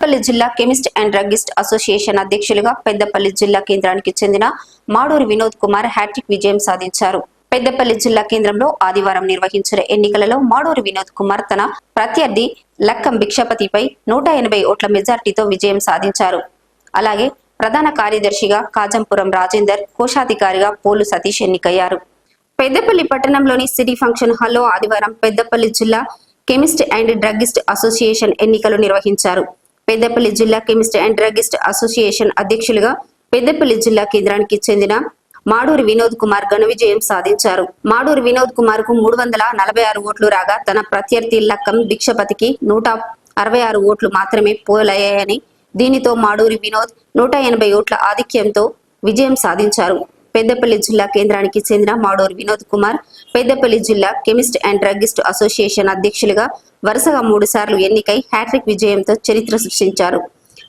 పెద్దపల్లి జిల్లా chemist and druggist association అధ్యక్షులుగా పెద్దపల్లి జిల్లా కేంద్రానికి చెందిన మాడూరి వినోద్ కుమార్ హ్యాట్రిక్ విజయం సాధించారు. పెద్దపల్లి జిల్లా కేంద్రంలో ఆదివారం నిర్వహించిన ఎన్నికలలో మాడూరి వినోద్ కుమార్ తన ప్రత్యర్థి లక్కం భిక్షపతిపై నూట ఎనభై ఓట్ల మెజార్టీతో విజయం సాధించారు. అలాగే ప్రధాన కార్యదర్శిగా కాజంపురం రాజేందర్ కోశాధికారిగా పోలు సతీష్ ఎన్నికయ్యారు. పెద్దపల్లి పట్టణంలోని సిటీ ఫంక్షన్ హాల్లో ఆదివారం పెద్దపల్లి జిల్లా కెమిస్ట్ అండ్ డ్రగ్గిస్ట్ అసోసియేషన్ ఎన్నికలు నిర్వహించారు. పెద్దపల్లి జిల్లా కెమిస్ట్ అండ్ డ్రగిస్ట్ అసోసియేషన్ అధ్యక్షులుగా పెద్దపల్లి జిల్లా కేంద్రానికి చెందిన మాడూరి వినోద్ కుమార్ ఘన విజయం సాధించారు. మాడూరి వినోద్ కుమార్కు మూడు వందల నలభై ఆరు ఓట్లు రాగా తన ప్రత్యర్థి లక్కం భిక్షపతికి నూట అరవై ఆరు ఓట్లు మాత్రమే పోలయ్యాయని దీనితో మాడూరి వినోద్ నూట ఎనభై ఓట్ల ఆధిక్యంతో విజయం సాధించారు. పెద్దపల్లి జిల్లా కేంద్రానికి చెందిన మాడూరు వినోద్ కుమార్ పెద్దపల్లి జిల్లా కెమిస్ట్ అండ్ డ్రగ్గిస్ట్ అసోసియేషన్ అధ్యక్షులుగా వరుసగా మూడు సార్లు ఎన్నికై హ్యాట్రిక్ విజయంతో చరిత్ర సృష్టించారు.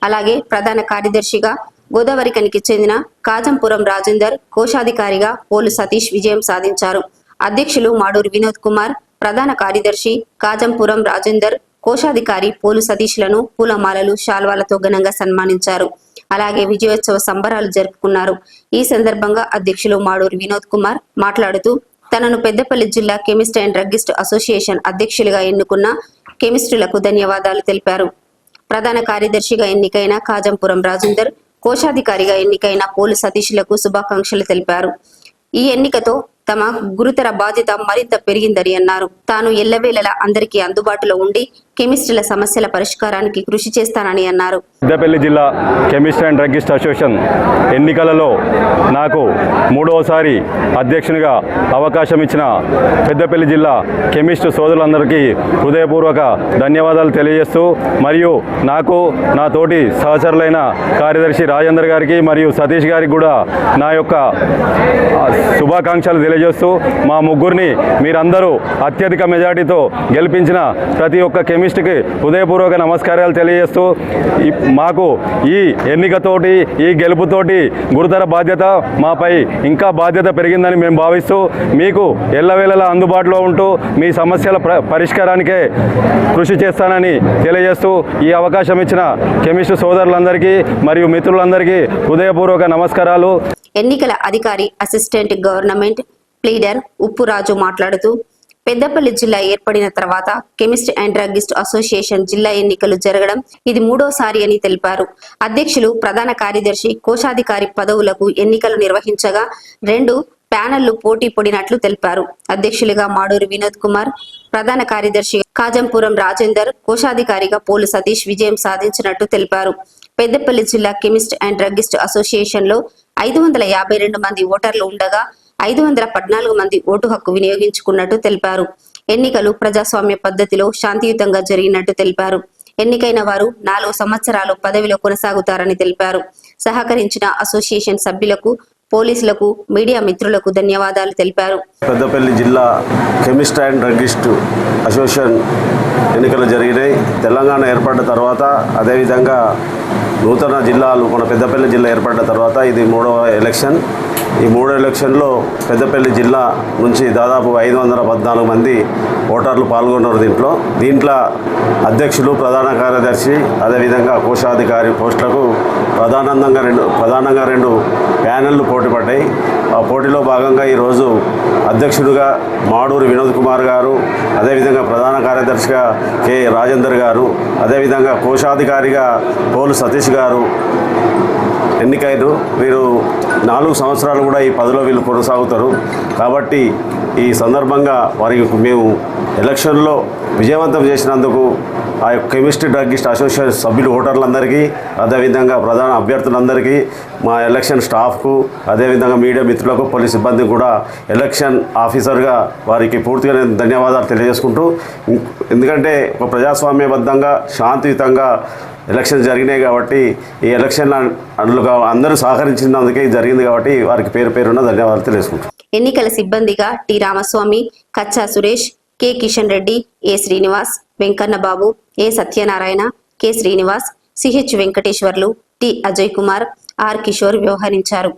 అలాగే ప్రధాన కార్యదర్శిగా గోదావరికనికి చెందిన కాజంపురం రాజేందర్ కోశాధికారిగా పోలు సతీష్ విజయం సాధించారు. అధ్యక్షులు మాడూరు వినోద్ కుమార్ ప్రధాన కార్యదర్శి కాజంపురం రాజేందర్ కోశాధికారి పోలు సతీష్లను పూలమాలలు శాల్వాలతో ఘనంగా సన్మానించారు. అలాగే విజయోత్సవ సంబరాలు జరుపుకున్నారు. ఈ సందర్భంగా అధ్యక్షులు మాడూరు వినోద్ కుమార్ మాట్లాడుతూ తనను పెద్దపల్లి జిల్లా కెమిస్ట్ అండ్ డ్రగ్గిస్ట్ అసోసియేషన్ అధ్యక్షులుగా ఎన్నుకున్న కెమిస్టులకు ధన్యవాదాలు తెలిపారు. ప్రధాన కార్యదర్శిగా ఎన్నికైన కాజంపురం రాజేందర్ కోశాధికారిగా ఎన్నికైన పోలు సతీష్లకు శుభాకాంక్షలు తెలిపారు. ఈ ఎన్నికతో తమ గురుతర బాధ్యత మరింత పెరిగిందని అన్నారు. తాను ఎల్లవేళలా అందరికీ అందుబాటులో ఉండి కెమిస్టుల సమస్యల పరిష్కారానికి కృషి చేస్తానని అన్నారు. పెద్దపల్లి జిల్లా కెమిస్ట్ అండ్ డ్రగ్గిస్ట్ అసోసియేషన్ ఎన్నికలలో నాకు మూడవసారి అధ్యక్షునిగా అవకాశం ఇచ్చిన పెద్దపల్లి జిల్లా కెమిస్ట్ సోదరులందరికీ హృదయపూర్వక ధన్యవాదాలు తెలియజేస్తూ మరియు నాకు నా తోటి సహచరులైన కార్యదర్శి రాజేందర్ గారికి మరియు సతీష్ గారికి కూడా నా యొక్క శుభాకాంక్షలు తెలియజేస్తూ మా ముగ్గురిని మీరందరూ అత్యధిక మెజార్టీతో గెలిపించిన ప్రతి ఒక్క కెమిస్ట్కి హృదయపూర్వక నమస్కారాలు తెలియజేస్తూ మాకు ఈ ఎన్నికతోటి ఈ గెలుపుతోటి గురుతర బాధ్యత మాపై ఇంకా బాధ్యత పెరిగిందని మేము భావిస్తూ మీకు ఎల్లవేళలా అందుబాటులో ఉంటూ మీ సమస్యల పరిష్కారానికే కృషి చేస్తానని తెలియజేస్తూ ఈ అవకాశం ఇచ్చిన కెమిస్ట్ సోదరులందరికీ మరియు మిత్రులందరికీ హృదయపూర్వక నమస్కారాలు. ఎన్నికల అధికారి అసిస్టెంట్ గవర్నమెంట్ ప్లీడర్ ఉప్పురాజు మాట్లాడుతూ పెద్దపల్లి జిల్లా ఏర్పడిన తర్వాత కెమిస్ట్ అండ్ డ్రగ్గిస్ట్ అసోసియేషన్ జిల్లా ఎన్నికలు జరగడం ఇది మూడోసారి అని తెలిపారు. అధ్యక్షులు ప్రధాన కార్యదర్శి కోశాధికారి పదవులకు ఎన్నికలు నిర్వహించగా రెండు ప్యానెళ్ళు పోటీ పడినట్లు తెలిపారు. అధ్యక్షులుగా మాడూరి వినోద్ కుమార్ ప్రధాన కార్యదర్శి కాజంపురం రాజేందర్ కోశాధికారిగా పోలు సతీష్ విజయం సాధించినట్టు తెలిపారు. పెద్దపల్లి జిల్లా కెమిస్ట్ అండ్ డ్రగ్గిస్ట్ అసోసియేషన్లో ఐదు వందల యాభై రెండు మంది ఓటర్లు ఉండగా ఐదు వందల పద్నాలుగు మంది ఓటు హక్కు వినియోగించుకున్నట్టు తెలిపారు. ఎన్నికలు ప్రజాస్వామ్య పద్ధతిలో శాంతియుతంగా జరిగినట్టు తెలిపారు. ఎన్నికైన వారు నాలుగు సంవత్సరాలు పదవిలో కొనసాగుతారని తెలిపారు. సహకరించిన అసోసియేషన్ సభ్యులకు పోలీసులకు మీడియా మిత్రులకు ధన్యవాదాలు తెలిపారు. పెద్దపల్లి జిల్లా కెమిస్ట్ అండ్ డ్రగ్గిస్ట్ అసోసియేషన్ ఎన్నికలు జరిగినాయి. తెలంగాణ ఏర్పడిన తర్వాత అదేవిధంగా నూతన జిల్లాలు మన పెద్దపల్లి జిల్లా ఏర్పడిన తర్వాత ఇది మూడవ ఎలక్షన్. ఈ మూడో ఎలక్షన్లో పెద్దపల్లి జిల్లా నుంచి దాదాపు ఐదు వందల పద్నాలుగు మంది ఓటర్లు పాల్గొన్నారు దీంట్లో. దీంట్లో అధ్యక్షులు ప్రధాన కార్యదర్శి అదేవిధంగా కోశాధికారి పోస్టులకు ప్రధానంగా రెండు ప్రధానంగా రెండు ప్యానెళ్ళు పోటీ పడ్డాయి. ఆ పోటీలో భాగంగా ఈరోజు అధ్యక్షుడిగా మాడూరి వినోద్ కుమార్ గారు అదేవిధంగా కార్యదర్శిగా కె. రాజేందర్ గారు అదేవిధంగా కోశాధికారిగా పోలు సతీష్ గారు ఎన్నికైన వీరు నాలుగు సంవత్సరాలు కూడా ఈ పదవిలో వీళ్ళు కొనసాగుతారు. కాబట్టి ఈ సందర్భంగా వారికి మేము ఎలక్షన్లో విజయవంతం చేసినందుకు ఆ కెమిస్ట్రీ డ్రగ్గిస్ట్ అసోసియేషన్ సభ్యులు ఓటర్లందరికీ అదేవిధంగా ప్రధాన అభ్యర్థులందరికీ మా ఎలక్షన్ స్టాఫ్కు అదేవిధంగా మీడియా మిత్రులకు పోలీస్ సిబ్బంది కూడా ఎలక్షన్ ఆఫీసర్గా వారికి పూర్తిగా నేను ధన్యవాదాలు తెలియజేసుకుంటూ ఎందుకంటే ఒక ప్రజాస్వామ్యబద్ధంగా శాంతియుతంగా ఎలక్షన్ జరిగినాయి కాబట్టి ఈ ఎలక్షన్ అందులో అందరూ సహకరించినందుకే జరిగింది కాబట్టి వారికి పేరు పేరున్న ధన్యవాదాలు తెలియజేసుకుంటాం ఎన్నికల సిబ్బందిగా T Ramaswamy Kachcha Suresh K Kishan Reddy A Srinivas Venkanna Babu A Satyanarayana K Srinivas CH Venkateswarlu T Ajay Kumar R Kishore వ్యవహరించారు.